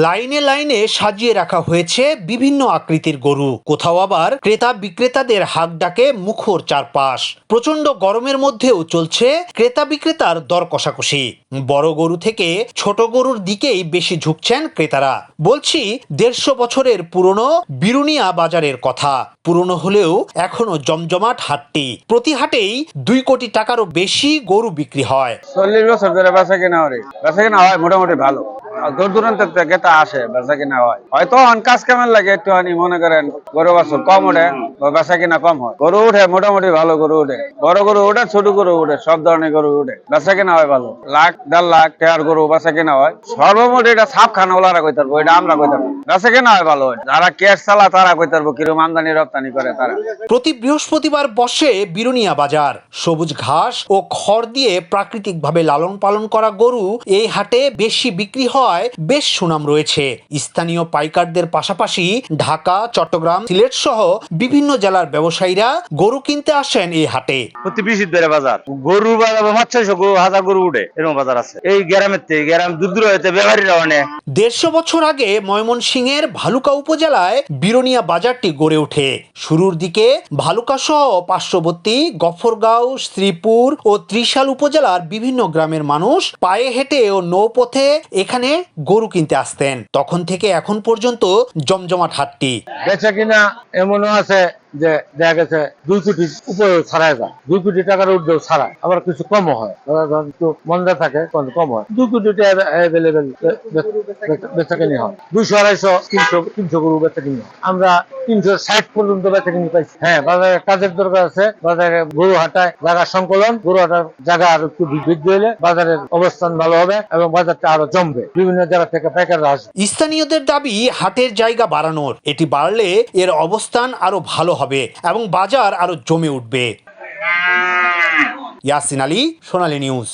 লাইনে লাইনে সাজিয়ে রাখা হয়েছে বিভিন্ন আকৃতির গরু। কোথাও আবার ক্রেতা বিক্রেতাদের হাক ডাকে মুখর চারপাশ। প্রচণ্ড গরমের মধ্যেও চলছে ক্রেতা বিক্রেতার দর কষাকষি। বড় গরু থেকে ছোট গরুর দিকেই বেশি ঝুঁকছেন ক্রেতারা। বলছি, দেড়শো বছরের পুরনো বিরুনিয়া বাজারের কথা। পুরনো হলেও এখনও জমজমাট হাটটি। প্রতি হাটেই দুই কোটি টাকারও বেশি গরু বিক্রি হয়। চল্লিশ বছর ধরে বেচা কিনা বেচা কিনা হয় মোটামুটি ভালো। দূর দূরান্ত থেকে তা আসে, বেচা কিনা হয়। হয়তো অন কাজ কেমন লাগে একটুখানি মনে করেন, গরু বাছুর কম ওঠে বেচা কিনা কম হয়। গরু উঠে মোটামুটি ভালো গরু উঠে বড় গরু উঠে ছোট গরু উঠে সব ধরনের গরু উঠে বেচা কিনা হয় ভালো। লাখ, দেড় লাখ টেয়ার গরু বেচা কিনা হয়। সর্বমোট এটা সাপ খানা ওলারা কইতে পারব এটা আমরা কইতে পারব বেচা হয় ভালো যারা ক্যাশ চালা তারা কইতে পারব কিরম আমদানি রপ্তানি করে তারা। প্রতি বৃহস্পতিবার বসে বিরুনিয়া বাজার। সবুজ ঘাস ও খড় দিয়ে প্রাকৃতিকভাবে লালন পালন করা গরু এই হাটে বেশি বিক্রি হয় বেশ সুনাম রয়েছে। স্থানীয় পাইকারদের পাশাপাশি ঢাকা চট্টগ্রাম সিলেট সহ বিভিন্ন জেলার ব্যবসায়ীরা গরু কিনতে আসেন এই হাটে। প্রতি বিশ ধরে বাজার গরুর বাজার পাঁচ ছয়শো গরু হাজার গরু উঠে এরকম বাজার আছে। এই গ্রামের থেকে গ্রাম দূর দূর হইতে ব্যবহারীরা অনেক। দেড়শো বছর আগে ময়মনসিংহের ভালুকা উপজেলায় বিরনিয়া বাজারটি গড়ে ওঠে। শুরুর দিকে ভালুকা সহ পার্শ্ববর্তী গফরগাঁও, শ্রীপুর ও ত্রিশাল উপজেলার বিভিন্ন গ্রামের মানুষ পায়ে হেঁটে ও নৌপথে এখানে গরু কিনতে আসতেন। তখন থেকে এখন পর্যন্ত জমজমাট হাটটি। বেচা কিনা এমনও আছে যে দেখা গেছে দুই কোটি উপরে ছাড়াই যায়। দুই কোটি টাকার উর্ধেও ছাড়ায়। আবার কিছু কম হয়। ধরো ধরুন একটু মন্দা থাকে, কম হয়। দুই কোটি টাকা অ্যাভেলেবেল বেচা কিনি হয়। দুইশো, আড়াইশো, তিনশো তিনশো গরু বেচা কিনি হয়। আমরা তিনশো ষাট পর্যন্ত বেচা কিনি পাইছি। হ্যাঁ বাজারে কাজের দরকার আছে। বাজারে গরু হাটায় জায়গা সংকলন। গরু হাটার জায়গা আরও একটু বৃদ্ধি হলে বাজারের অবস্থান ভালো হবে এবং বাজারটা আরও জমবে। বিভিন্ন জায়গা থেকে পাইকাররা আসবে। স্থানীয়দের দাবি, হাটের জায়গা বাড়ানোর। এটি বাড়লে এর অবস্থান আরও ভালো হবে এবং বাজার আরও জমে উঠবে। ইয়াসিন আলী সোনালী নিউজ।